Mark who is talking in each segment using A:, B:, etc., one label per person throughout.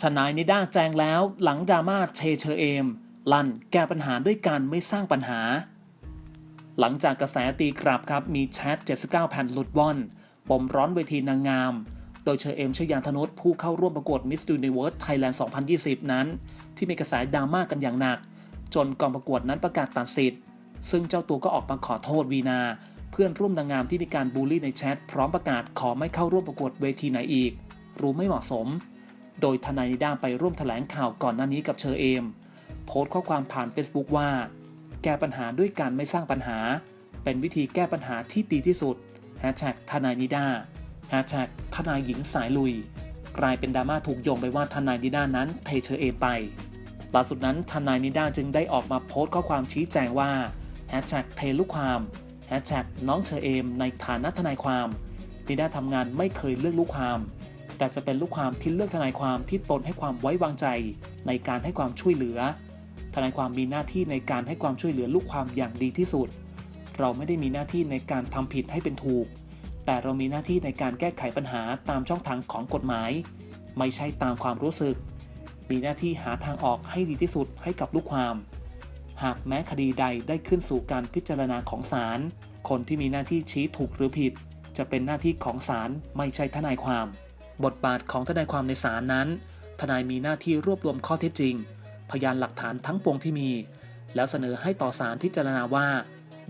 A: ชนายนิด้าแจงแล้วหลังดราม่าเชเชอเอม ลั่นแก้ปัญหาด้วยการไม่สร้างปัญหา หลังจากกระแสตีกลับครับมีแชท 79 แผ่นหลุดว่อนปมร้อนเวทีนางงาม โดยเชอเอมชยานธนุษผู้เข้าร่วมประกวด Miss Universe Thailand 2020 นั้น ที่มีกระแสดราม่ากันอย่างหนัก จนกองประกวดนั้นประกาศตัดสิทธิ์ ซึ่งเจ้าตัวก็ออกมาขอโทษวีนา เพื่อนร่วมนางงามที่มีการบูลลี่ในแชทพร้อมประกาศขอไม่เข้าร่วมประกวดเวทีไหนอีก รู้ไม่เหมาะสม โดยทนายนิด้าไปร่วมแถลงข่าวก่อนหน้านี้กับเชอเอม โพสต์ข้อความผ่าน Facebook ว่า แก้ปัญหาด้วยการไม่สร้างปัญหา เป็นวิธีแก้ปัญหาที่ดีที่สุด Hashtag ทนายนิด้า Hashtag ทนายหญิงสายลุย กลายเป็นดราม่าถูกโยงไปว่าทนายนิด้านั้นเทเชอเอมไปล่าสุดนั้นทนายนิด้าจึงได้ออกมาโพสต์ข้อความชี้แจงว่า Hashtag เทลูกความ Hashtag น้องเชอเอมในฐานะทนายความนิด้าทำงานไม่เคยเลือกลูกความ แต่จะเป็นลูกความที่เลือกทนายความที่ตนให้ความไว้วางใจในการให้ความช่วยเหลือ ทนายความมีหน้าที่ในการให้ความช่วยเหลือลูกความอย่างดีที่สุด เราไม่ได้มีหน้าที่ในการทำผิดให้เป็นถูก แต่เรามีหน้าที่ในการแก้ไขปัญหาตามช่องทางของกฎหมาย ไม่ใช่ตามความรู้สึก มีหน้าที่หาทางออกให้ดีที่สุดให้กับลูกความ หากแม้คดีใดได้ขึ้นสู่การพิจารณาของศาลคนที่มีหน้าที่ชี้ถูกหรือผิด จะเป็นหน้าที่ของศาลไม่ใช่ทนายความ บทบาทของทนายความในศาลนั้น ทนายมีหน้าที่รวบรวมข้อเท็จจริง พยานหลักฐานทั้งปวงที่มี แล้วเสนอให้ต่อศาลพิจารณาว่า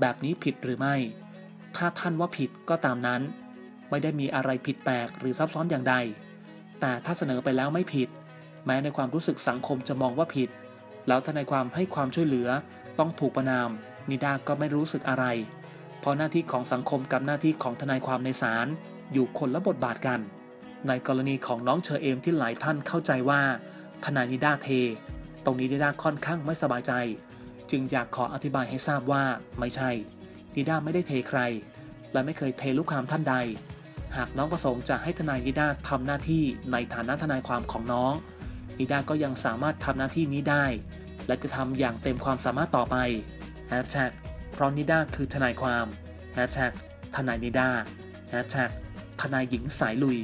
A: แบบนี้ผิดหรือไม่ ถ้าท่านว่าผิดก็ตามนั้น ไม่ได้มีอะไรผิดแปลกหรือซับซ้อนอย่างใด แต่ถ้าเสนอไปแล้วไม่ผิด แม้ในความรู้สึกสังคมจะมองว่าผิด แล้วทนายความให้ความช่วยเหลือ ต้องถูกประนาม นิดาก็ไม่รู้สึกอะไร เพราะหน้าที่ของสังคมกับหน้าที่ของทนายความในศาลอยู่คนละบทบาทกัน ในกรณีของน้องเชอเอมที่หลายท่านเข้าใจว่าทนายนิดาเท ตรงนี้นิดาค่อนข้างไม่สบายใจ จึงอยากขออธิบายให้ทราบว่าไม่ใช่ นิดาไม่ได้เทใคร และไม่เคยเทลูกความท่านใด หากน้องประสงค์จะให้ทนายนิดาทำหน้าที่ในฐานะทนายความของน้อง นิดาก็ยังสามารถทำหน้าที่นี้ได้ และจะทำอย่างเต็มความสามารถต่อไป Hashtag เพราะนิดาคือทนายความ Hashtag ทนายนิดา Hashtag ทนายหญิงสายลุย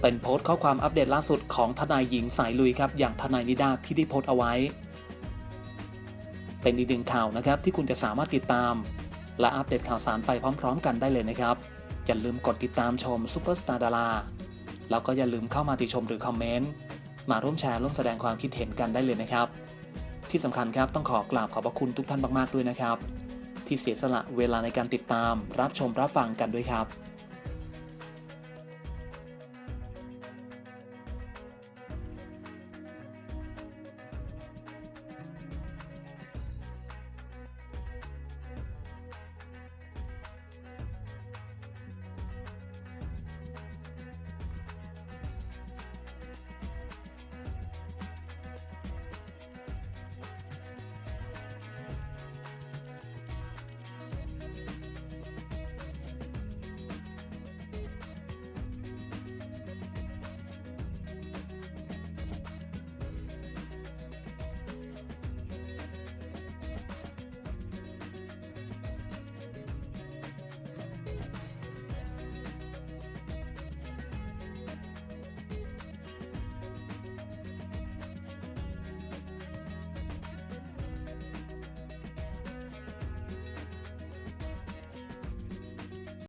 A: เป็นโพสต์ข้อความอัปเดตล่าสุดของทนายหญิงสายลุยครับอย่างทนายนิดาที่ได้โพสต์เอาไว้ เป็นอีกหนึ่งข่าวนะครับที่คุณจะสามารถติดตาม และอัปเดตข่าวสารไปพร้อม ๆ กันได้เลยนะครับ อย่าลืมกดติดตามชมซูเปอร์สตาร์ดาราแล้วก็อย่าลืมเข้ามาติชมหรือคอมเมนต์มาร่วมแชร์ร่วมแสดงความคิดเห็นกันได้เลยนะครับ ที่สำคัญครับต้องขอกราบขอบพระคุณทุกท่านมากๆด้วยนะครับ ที่เสียสละเวลาในการติดตามรับชมรับฟังกันด้วยครับ